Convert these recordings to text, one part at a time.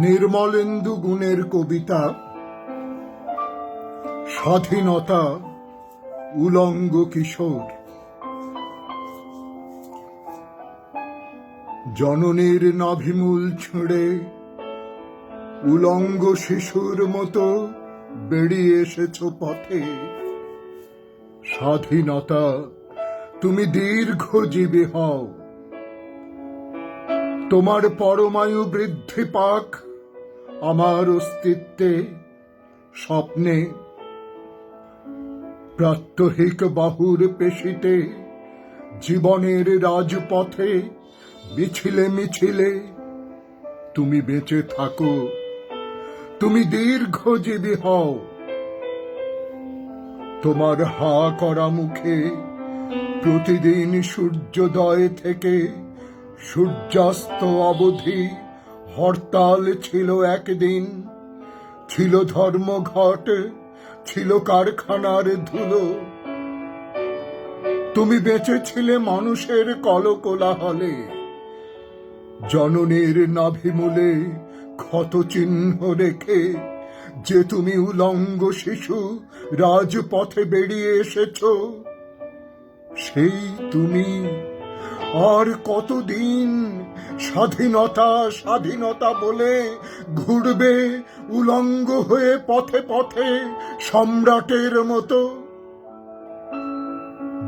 নির্মলেন্দু গুণের কবিতা, স্বাধীনতা উলঙ্গ কিশোর। জননীর নাভিমূল ছুঁড়ে উলঙ্গ শিশুর মতো বেরিয়ে এসেছ পথে। স্বাধীনতা, তুমি দীর্ঘজীবী হও। তোমার পরমায়ু বৃদ্ধি পাক, আমার অস্তিত্বে স্বপ্নে প্রাত্যহিক বাহুর পেশিতে জীবনের রাজপথে মিছিলে মিছিলে তুমি বেঁচে থাকো, তুমি দীর্ঘজীবী হও। তোমার হা করা মুখে প্রতিদিন সূর্যোদয় থেকে সূর্যাস্ত অবধি হরতাল ছিল একদিন। ছিল ধর্মঘট, ছিল কারখানার ধুলো। তুমি বেঁচেছিলে মানুষের কলকোলাহলে। জননীর নাভিমূলে ক্ষত চিহ্ন রেখে যে তুমি উলঙ্গ শিশু রাজপথে বেরিয়ে এসেছ, সেই তুমি আর কতদিন স্বাধীনতা স্বাধীনতা বলে ঘুরবে উলঙ্গ হয়ে পথে পথে সম্রাটের মতো?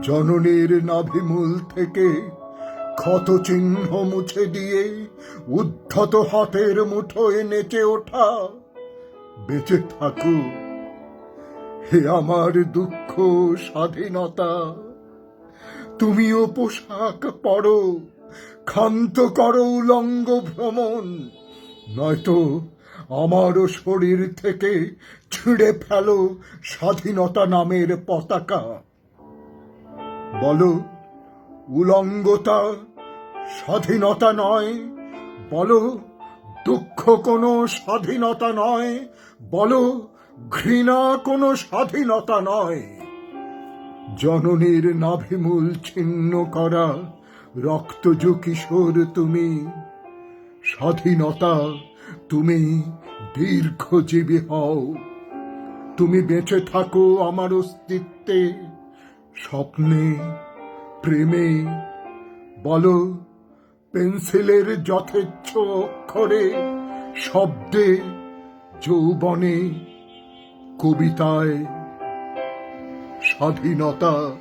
জননীর নাভিমূল থেকে ক্ষত চিহ্ন মুছে দিয়ে উদ্ধত হাতের মুঠোয় নেচে ওঠা বেঁচে থাকো। হে আমার দুঃখ স্বাধীনতা। তুমিও পোশাক পরো, ক্ষান্ত করো উলঙ্গ ভ্রমণ। নয়তো আমারও শরীর থেকে ছিঁড়ে ফেলো স্বাধীনতা নামের পতাকা। বলো, উলঙ্গতা স্বাধীনতা নয়, বলো, দুঃখ কোনো স্বাধীনতা নয়, বলো, ঘৃণা কোনো স্বাধীনতা নয়। জননীর নাভিমূল ছিন্ন করা রক্তজ কিশোর তুমি। স্বাধীনতা তুমি দীর্ঘজীবী হও। তুমি বেঁচে থাকো আমার অস্তিত্বে। স্বপ্নে, প্রেমে, বলো, পেন্সিলের যথেচ্ছ অক্ষরে, শব্দে, যৌবনে, কবিতায় স্বাধীনতা।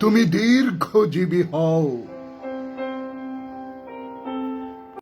তুমি দীর্ঘজীবী হও।